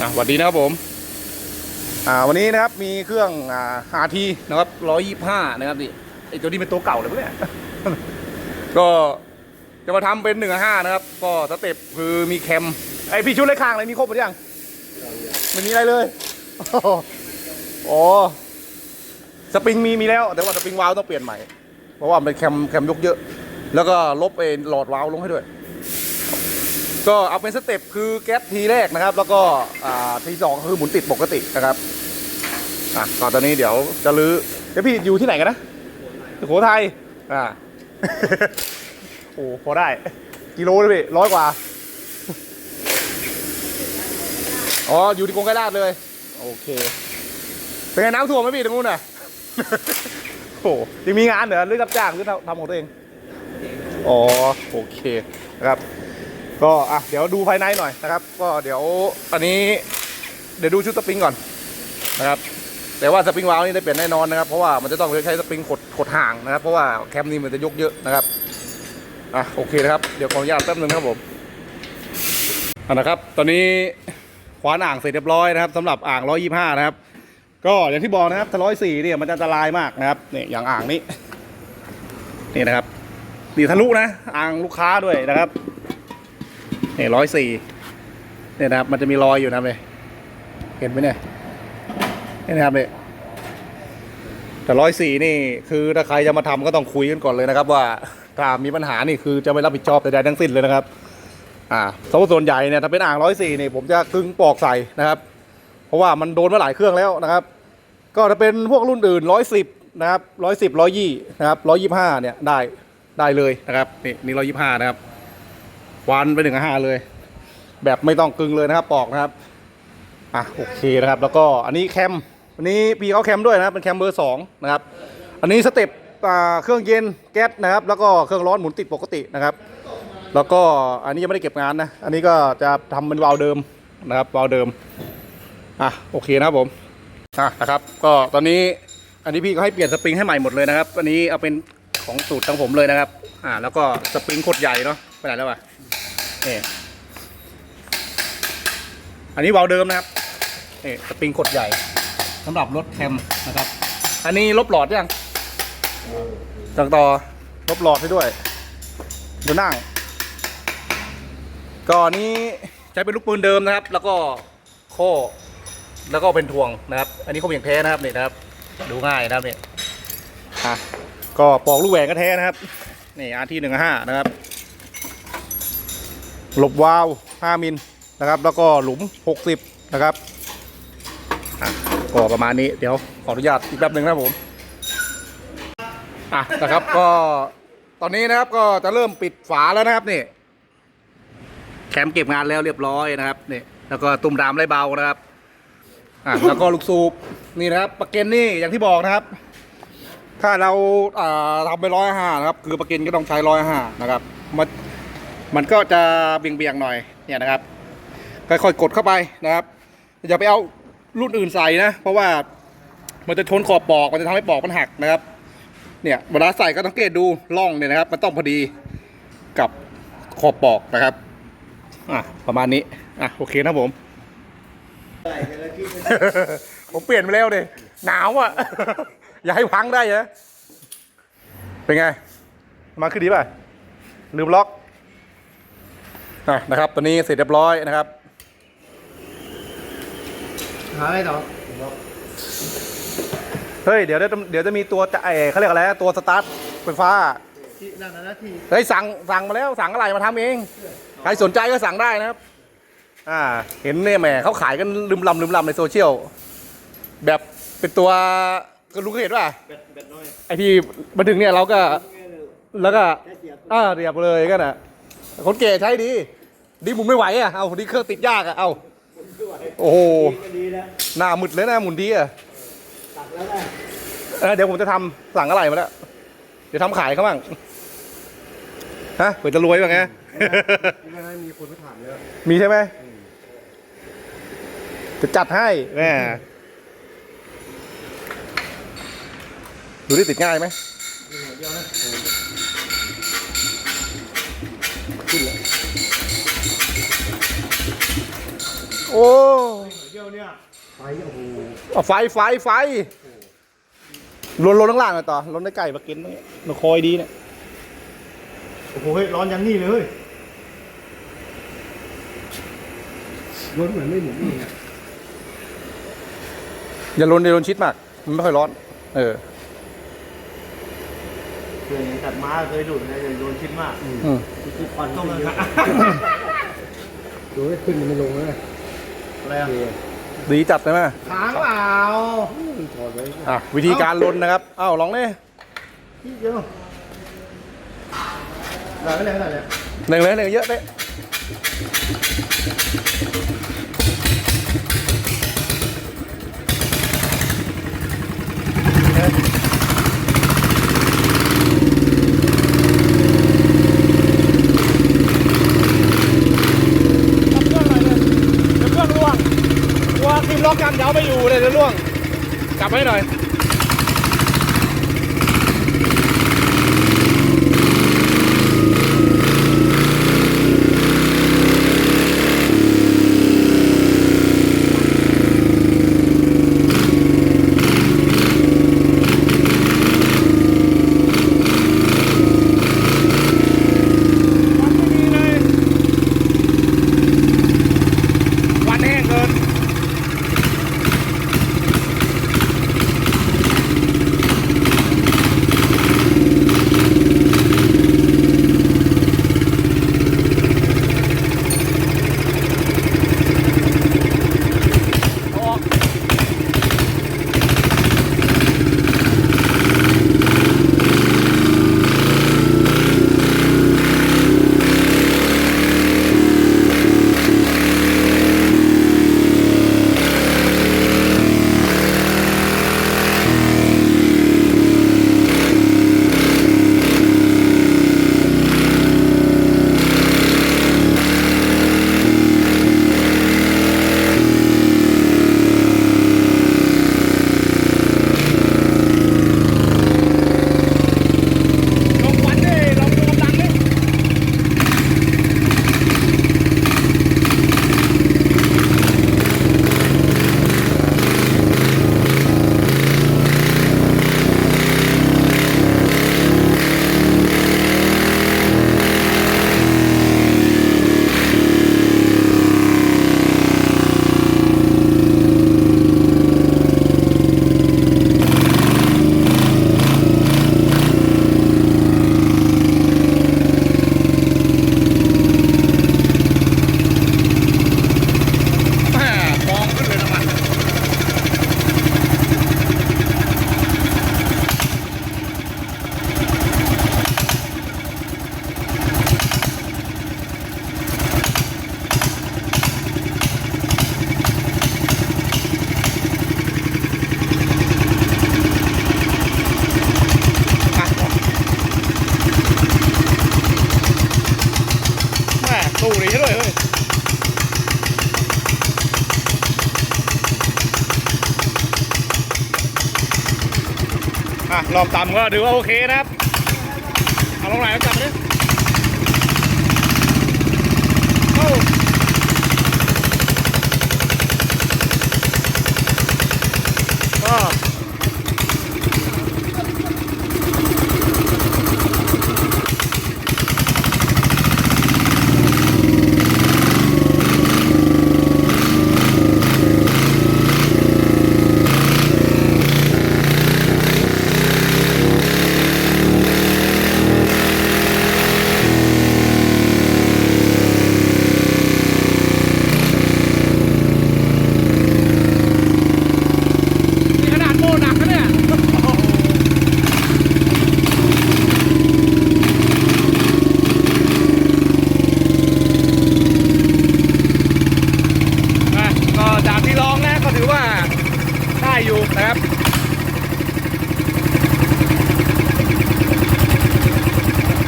อะสวัสดีนะครับผมอ่าวันนี้นะครับมีเครื่องอ่าหาทีนะครับร้อยยี่ห้านะครับนี่ไอตัวนี้เป็นตัวเก่าเลยปะเนี่ย ก็จะมาทำเป็นหนึ่งห้านะครับ ก็สเต็ปคือมีแคมไอพี่ชุดเล็กข้างอะไรมีครบหรือยังไม่มีอะไรเลยโอ้สปริงมีมีแล้ว แต่ว่าสปริงวาล์วต้องเปลี่ยนใหม่ เพราะว่ามันเป็นแคมแคมยกเยอะ แล้วก็ลบไอ้หลอดวาล์วลงให้ด้วย ก็เอาเป็นสเต็ปคือแก๊สทีแรกนะครับ แล้วก็ทีสองคือหมุนติดปกตินะครับอะก่อนตอนนี้เดี๋ยวจะลื้อเดี๋ยวพี่อยู่ที่ไหนกันนะสุโขทัยอ่าโอ้พอได้ กิโลเลยพี่ร้อยกว่า อ๋อ อยู่ที่กรงไกรลาดเลย โอเค เป็นไงน้ำท่วมไหมพี่ตรงนู้นน่ะโอ้ยังมีงานเหรอหรือรับจ้างหรือทำของตัวเอง อ๋อ โอเคนะครับ ก็อะเดี๋ยวดูภายในหน่อยนะครับ ก็เดี๋ยวอันนี้เดี๋ยวดูชุดสปริงก่อนนะครับ แต่ว่าสปริงวาล์วนี่ได้เปลี่ยนแน่นอนนะครับ เพราะว่ามันจะต้องใช้สปริงขดขดห่างนะครับ เพราะว่าแคมนี้มันจะยกเยอะนะครับอะโอเคนะครับเดี๋ยวขออนุญาตแป๊บนึงครับผมอานะครับ ตอนนี้คว้านอ่างเสร็จเรียบร้อยนะครับสำหรับอ่าง125นะครับ ก็อย่างที่บอกนะครับถ้า104เนี่ยมันจะอันตรายมากนะครับเนี่ยอย่างอ่างนี้นี่นะครับนี่ทะลุนะอ่างลูกค้าด้วยนะครับ นี่ร้อยสี่เนี่ยนะครับ มันจะมีรอยอยู่นะครับเลยเห็นไหมเนี่ยนี่นะครับเนี่ยแต่ร้อยสี่นี่คือถ้าใครจะมาทำก็ต้องคุยกันก่อนเลยนะครับ ว่าถ้ามีปัญหานี่คือจะไม่รับผิดชอบใดๆทั้งสิ้นเลยนะครับ อ่าสมมติส่วนใหญ่เนี่ยถ้าเป็นอ่างร้อยสี่นี่ผมจะกึ่งปอกใส่นะครับ เพราะว่ามันโดนมาหลายเครื่องแล้วนะครับ ก็ถ้าเป็นพวกรุ่นอื่นร้อยสิบนะครับร้อยสิบร้อยยี่นะครับร้อยยี่ห้าเนี่ยได้ได้เลยนะครับนี่นี่ร้อยยี่ห้านะครับ วันไปหนึ่งห้าเลย แบบไม่ต้องกึ่งเลยนะครับปอกนะครับอะโอเคนะครับ แล้วก็อันนี้แคมอันนี้พี่เขาแคมด้วยนะครับเป็นแคมเบอร์สองนะครับอันนี้สเต็ปเครื่องเย็นแก๊สนะครับ แล้วก็เครื่องร้อนหมุนติดปกตินะครับ แล้วก็อันนี้ยังไม่ได้เก็บงานนะ อันนี้ก็จะทำเป็นวาล์วเดิมนะครับวาล์วเดิมอะโอเคนะครับผมอะนะครับ ก็ตอนนี้อันนี้พี่ก็ให้เปลี่ยนสปริงให้ใหม่หมดเลยนะครับ อันนี้เอาเป็นของสูตรของผมเลยนะครับ อ่า แล้วก็สปริงโคตรใหญ่เนาะไปไหนแล้ววะ นี่อันนี้วาล์วเดิมนะครับนี่สปริงโคตรใหญ่สำหรับรถแคมนะครับ อันนี้ลบหลอดยังจากต่อลบหลอดให้ด้วยดูนั่งก็อันนี้ใช้เป็นลูกปืนเดิมนะครับ แล้วก็โค้แล้วก็เป็นทวงนะครับ อันนี้เขาอย่างแท้นะครับนี่นะครับ ดูง่ายนะครับนี่อะก็ปอกลูกแหวนก็แท้นะครับนี่อาร์ที่หนึ่งห้านะครับ หลบวาล์ว5มิลนะครับ แล้วก็หลุม 60 นะครับอะก็ประมาณนี้เดี๋ยวขออนุญาตอีกแป๊บหนึ่งนะผมอะนะครับก็ตอนนี้นะครับก็จะเริ่มปิดฝาแล้วนะครับนี่แคมป์เก็บงานแล้วเรียบร้อยนะครับนี่แล้วก็ตุ่มดามไรเบานะครับอะแล้วก็ลูกสูบนี่นะครับปะเก็นนี่อย่างที่บอกนะครับ ถ้าเราอ่าทำไปร้อยห้านะครับ คือปะเก็นก็ต้องใช้ร้อยห้านะครับมัน มันก็จะเบี่ยงๆหน่อยเนี่ยนะครับ ค่อยๆกดเข้าไปนะครับอย่าไปเอารุ่นอื่นใส่นะ เพราะว่ามันจะชนขอบปอกมันจะทำให้ปอกมันหักนะครับเนี่ยเวลาใส่ก็สังเกตดูร่องเนี่ยนะครับ มันต้องพอดีกับขอบปอกนะครับอะประมาณนี้อะโอเคนะผม ผมเปลี่ยนไปแล้วเลยหนาวอะ อย่าให้พังได้นะเป็นไง มาขึ้นดีป่ะ ลืมล็อก นะครับตอนนี้เสร็จเรียบร้อยนะครับหาอะไรต่อเฮ้ยเดี๋ยวได้เดี๋ยวจะมีตัวจะเออเขาเรียกอะไรนะตัวสตาร์ทไฟฟ้าที่นั่นนะนะที่เฮ้ยสั่งสั่งมาแล้วสั่งอะไรมาทำเองใครสนใจก็สั่งได้นะครับ อ่า เห็นเนี่ยแหมเขาขายกันลืมลำลืมลำในโซเชียลแบบเป็นตัวก็รู้ก็เห็นว่าเบ็ดเบ็ดน้อยไอที่มาถึงเนี่ยเราก็แล้วก็แค่เสียบอ่าเรียบเลยก็น่ะ คนเก๋ใช้ดี ดีหมุนไม่ไหวอะ เอาดีเครื่องติดยากอะ เอาโอ้โหก็ดีแล้วหน้ามึดเลยนะหมุนดีอะตัดแล้วนะเออเดี๋ยวผมจะทำสั่งอะไรมาแล้ว เดี๋ยวทำขายเขาบ้าง ฮะเผื่อจะรวยบ้างไงไม่ให้มีคนไปถามแล้วมีใช่ไหม จะจัดให้แม่ดูที่ติดง่ายไหม เดียวนะโอ้เดียวเนี่ยไปโอ้โหเอาไฟไฟไฟลนลนข้างล่างหน่อยต่อลนได้ไก่มากินตรงนี้มันคอยดีเนี่ยโอ้โหเฮ้ยร้อนยันนี่เลยเฮ้ยร้อนเหมือนไม่หมุนนี่ไงอย่าลนอย่าลนชิดมาก มันไม่ค่อยร้อน เออ เคยตัดม้าเคยดูดนะอย่าโดนชิ้นมากอืมคือควันต้องเลยนะดูให้ขึ้นมันลงเลยอะไรอะดีจัดเลยไหมค้างเปล่าถอดไว้อะวิธีการลนนะครับเอ้าลองนี่ที่เดียวไหนไม่ไหนไหนเนี่ยหนึ่งเลยหนึ่งเยอะเต้เดี๋ยวเครื่องร่วงกลัวทีมล็อกกันเดี๋ยวเอา ไม่อยู่เลยนะล่วง กลับไว้หน่อย อะรอบต่ำก็ถือว่าโอเคนะครับ เอาลงไหนแล้วจับเลยอ้ก็นี่ขนาดโม่หนักนะเนี่ย อะก็จากที่ลองนะก็ถือว่าได้อยู่นะครับ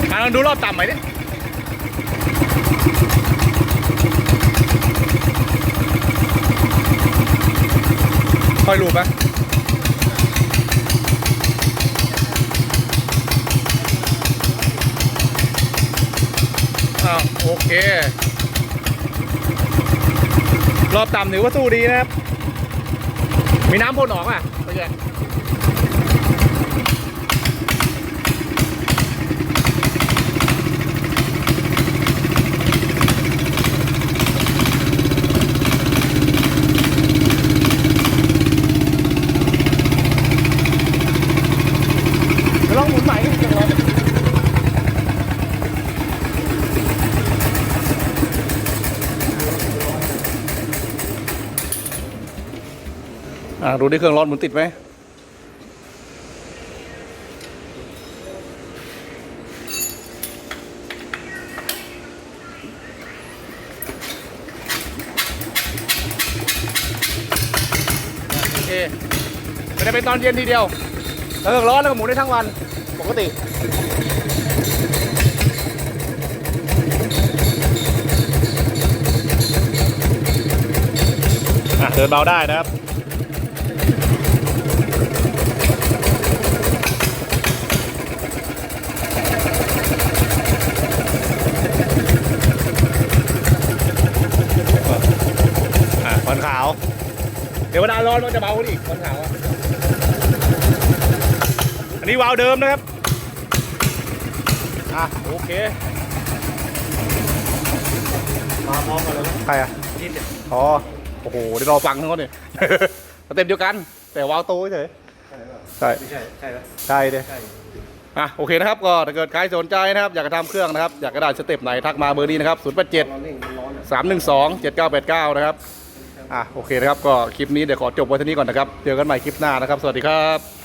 อะ ลองดูรอบต่ำหน่ยดิคอยรูปไหมอ้าวโอเค รอบต่ำถือว่าสู้ดีนะครับ มีน้ำพ่นออกอะเมื่อกี้เดี๋ยวลองหมุนใหม่ดิเดี๋ยวลองอ่า ดูดิเครื่องร้อนหมุนติดไหมโอเคไม่ได้เป็นตอนเย็นทีเดียวแล้วเครื่องร้อนแล้วก็หมุนได้ทั้งวันปกติเดินเบาได้นะครับ อะควันขาว เดี๋ยวเวลาร้ อนมันจะเบาขึ้นอีกควันขาวอะอันนี้วาล์วเดิมนะครับ อะโอเค มาพร้อมกันเลยใครอะยี่สิบอ๋อ โอ้โหเดี๋ยวรอฟังทั้งหมดเนี่ยสเต็ปเดียวกัน แต่วาล์วโตเฉยใช่ป่ะใช่ไม่ใช่ใช่ปะใช่เด้ใช่อะโอเคนะครับก็ถ้าเกิดใครสนใจนะครับ อยากจะทำเครื่องนะครับ อยากจะได้สเต็ปไหนทักมาเบอร์นี้นะครับ 0 8 7ร้อนเร่งมันร้อนอะ3 1 2 7 9 8 9 นะครับ อะโอเคนะครับก็คลิปนี้เดี๋ยวขอจบไว้เท่านี้ก่อนนะครับเจอกันใหม่คลิปหน้านะครับ สวัสดีครับ